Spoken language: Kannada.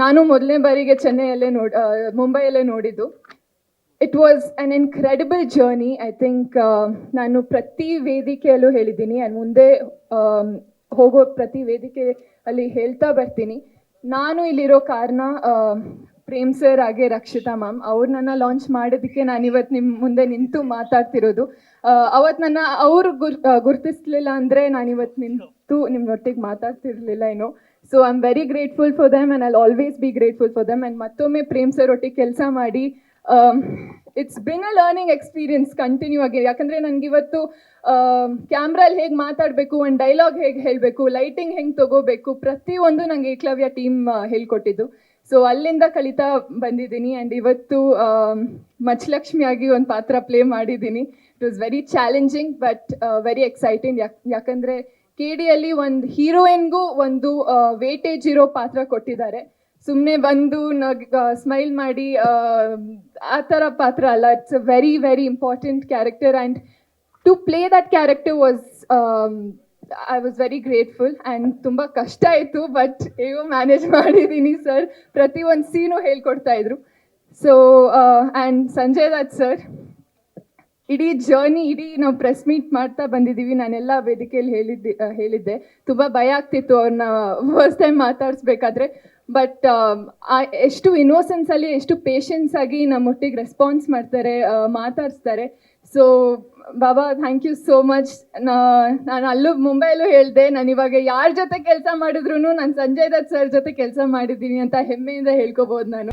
ನಾನು ಮೊದಲನೇ ಬಾರಿಗೆ ಚೆನ್ನೈಯಲ್ಲೇ ನೋಡ್ ಮುಂಬೈಯಲ್ಲೇ ನೋಡಿದ್ದು. It was an incredible journey I think ನಾನು ಪ್ರತಿ ವೇದಿಕೆಯಲ್ಲೂ ಹೇಳಿದ್ದೀನಿ. ಆ್ಯಂಡ್ ಮುಂದೆ ಹೋಗೋ ಪ್ರತಿ ವೇದಿಕೆ ಅಲ್ಲಿ ಹೇಳ್ತಾ ಬರ್ತೀನಿ. ನಾನು ಇಲ್ಲಿರೋ ಕಾರಣ ಪ್ರೇಮ್ ಸರ್ ಹಾಗೆ ರಕ್ಷಿತಾ ಮ್ಯಾಮ್ ಅವ್ರು ನನ್ನ ಲಾಂಚ್ ಮಾಡೋದಕ್ಕೆ ನಾನು ಇವತ್ತು ನಿಮ್ಮ ಮುಂದೆ ನಿಂತು ಮಾತಾಡ್ತಿರೋದು. ಅವತ್ತು ನನ್ನ, ಅವರು ಗುರ್ ಗುರ್ತಿಸ್ಲಿಲ್ಲ ಅಂದರೆ ನಾನು ಇವತ್ತು ನಿಂತು ನಿಮ್ಮೊಟ್ಟಿಗೆ ಮಾತಾಡ್ತಿರ್ಲಿಲ್ಲ ಏನೋ. So I am very grateful for them and I always be grateful for them and ಮತ್ತೊಮ್ಮೆ ಪ್ರೇಮ್ ಸರ್ ಒಟ್ಟಿಗೆ ಕೆಲಸ ಮಾಡಿ it's been a learning experience continue ಆಗಿ. ಯಾಕಂದರೆ ನನಗಿವತ್ತು ಕ್ಯಾಮ್ರಲ್ಲಿ ಹೇಗೆ ಮಾತಾಡಬೇಕು ಒಂದು ಡೈಲಾಗ್ ಹೇಗೆ ಹೇಳಬೇಕು ಲೈಟಿಂಗ್ ಹೆಂಗೆ ತಗೋಬೇಕು, ಪ್ರತಿಯೊಂದು ನನಗೆ ಏಕ್ಲವ್ಯ ಟೀಮ್ ಹೇಳ್ಕೊಟ್ಟಿದ್ದು. ಸೊ ಅಲ್ಲಿಂದ ಕಲಿತಾ ಬಂದಿದ್ದೀನಿ ಆ್ಯಂಡ್ ಇವತ್ತು ಮಚ್ಚಲಕ್ಷ್ಮಿಯಾಗಿ ಒಂದು ಪಾತ್ರ ಪ್ಲೇ ಮಾಡಿದ್ದೀನಿ. It was very challenging but very exciting ಯಾಕೆ, ಯಾಕಂದರೆ ಕೆ ಡಿಯಲ್ಲಿ ಒಂದು ಹೀರೋಯಿನ್ಗೂ ಒಂದು ವೇಟೇಜ್ ಇರೋ ಪಾತ್ರ ಕೊಟ್ಟಿದ್ದಾರೆ. ಸುಮ್ಮನೆ ಬಂದು ನಗ್ ಸ್ಮೈಲ್ ಮಾಡಿ ಆ, ಥರ ಪಾತ್ರ ಅಲ್ಲ. It's a very very important character and to play that character was I was very grateful and ತುಂಬ ಕಷ್ಟ ಆಯಿತು ಬಟ್ ಹೇಗೋ ಮ್ಯಾನೇಜ್ ಮಾಡಿದ್ದೀನಿ ಸರ್ ಪ್ರತಿ ಒಂದು ಸೀನು ಹೇಳ್ಕೊಡ್ತಾ ಇದ್ರು. So and Sanjay Dutt sir ಇಡೀ ಜರ್ನಿ ಇಡೀ ನಾವು ಪ್ರೆಸ್ ಮೀಟ್ ಮಾಡ್ತಾ ಬಂದಿದ್ದೀವಿ. ನಾನೆಲ್ಲ ವೇದಿಕೆಯಲ್ಲಿ ಹೇಳಿದ್ದೆ ಹೇಳಿದ್ದೆ. ತುಂಬ ಭಯ ಆಗ್ತಿತ್ತು ಅವ್ರನ್ನ ಫಸ್ಟ್ ಟೈಮ್ ಮಾತಾಡಿಸ್ಬೇಕಾದ್ರೆ. ಬಟ್ ಎಷ್ಟು ಇನ್ನೋಸೆನ್ಸಲ್ಲಿ ಎಷ್ಟು ಪೇಷನ್ಸ್ ಆಗಿ ನಮ್ಮೊಟ್ಟಿಗೆ ರೆಸ್ಪಾನ್ಸ್ ಮಾಡ್ತಾರೆ ಮಾತಾಡಿಸ್ತಾರೆ. So Baba thank you so much ನಾನು ಅಲ್ಲೂ ಮುಂಬೈಲ್ಲೂ ಹೇಳಿದೆ, ನಾನು ಇವಾಗ ಯಾರ ಜೊತೆ ಕೆಲಸ ಮಾಡಿದ್ರು ನಾನು ಸಂಜಯ್ ದತ್ ಸರ್ ಜೊತೆ ಕೆಲಸ ಮಾಡಿದ್ದೀನಿ ಅಂತ ಹೆಮ್ಮೆಯಿಂದ ಹೇಳ್ಕೋಬಹುದು ನಾನು.